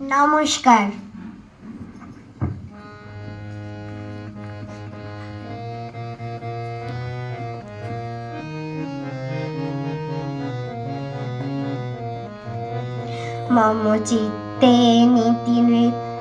নমস্কার। মম চিত্তে নীতি নৃত্যে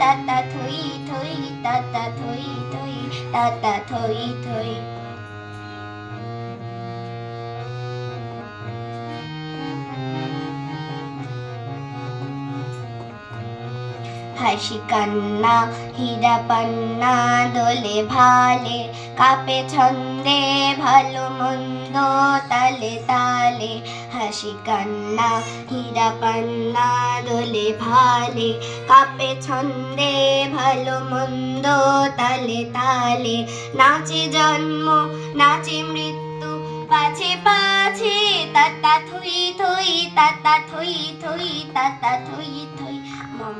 তাতা থই থই তাতা থই থই তাতা থই হাসি কান্না, হীরা পান্না, দোলে ভালে, কাপে ছন্দে, ভালো মন্দ তালে তালে। হাসি কান্না, হীরা পান্না, দোলে ভালে, কাপে ছন্দে, ভালো মন্দ তালে তালে। নাচে জন্ম, নাচে মৃত্যু, পাছে পাছে, তাতা থুই থুই, তাতা থুই থুই, তাতা থুই থুই। মম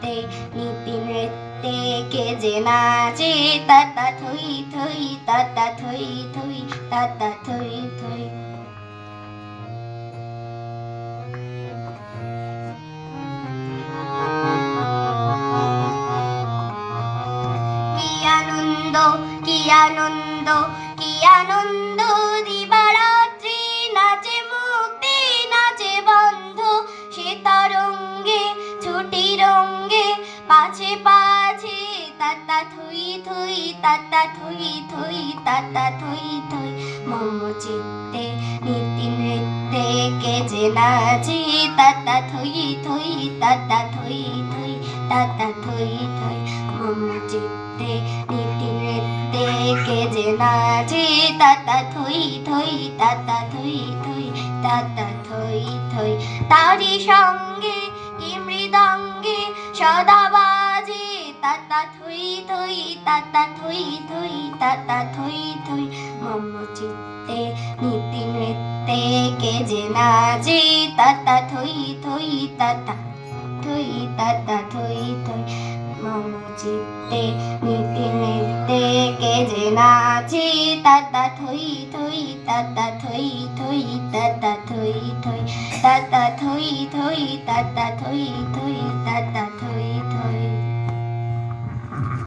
চিত্তে নীতি নৃত্যে কে যে নাচে, তাতা থুই থুই, তাতা থুই থুই, তাতা থুই থুই। কি আনন্দ কি আনন্দ কি আনন্দ দিবারাত্রি ছুটি রঙ্গে পাছে পাছে তাতা থুই থুই, তাতা থুই থুই, তাতা থুই থুই। মম চিত্তে, নীতি নৃত্যে কে যে নাচে, তাতা থুই থুই, তাতা থুই থুই, তাতা থুই থুই। মম চিত্তে, নীতি নৃত্যে কে যে নাচে, তাতা থুই থুই, তাতা থুই থুই, তাতা থুই থুই। তারি সঙ্গে সদা বাজে তাতা থুই থুই তাতা থুই থুই তাতা থুই থুই মম চিত্তে নীতি নৃত্যে কে তাতা থুই থুই তাতা থুই তাতা থুই থুই মম চিত্তে নীতি নৃত্যে কে তাতা থুই থুই তাতা থুই থুই তাতা থুই থুই তাতা থুই থুই তাতা থুই থুই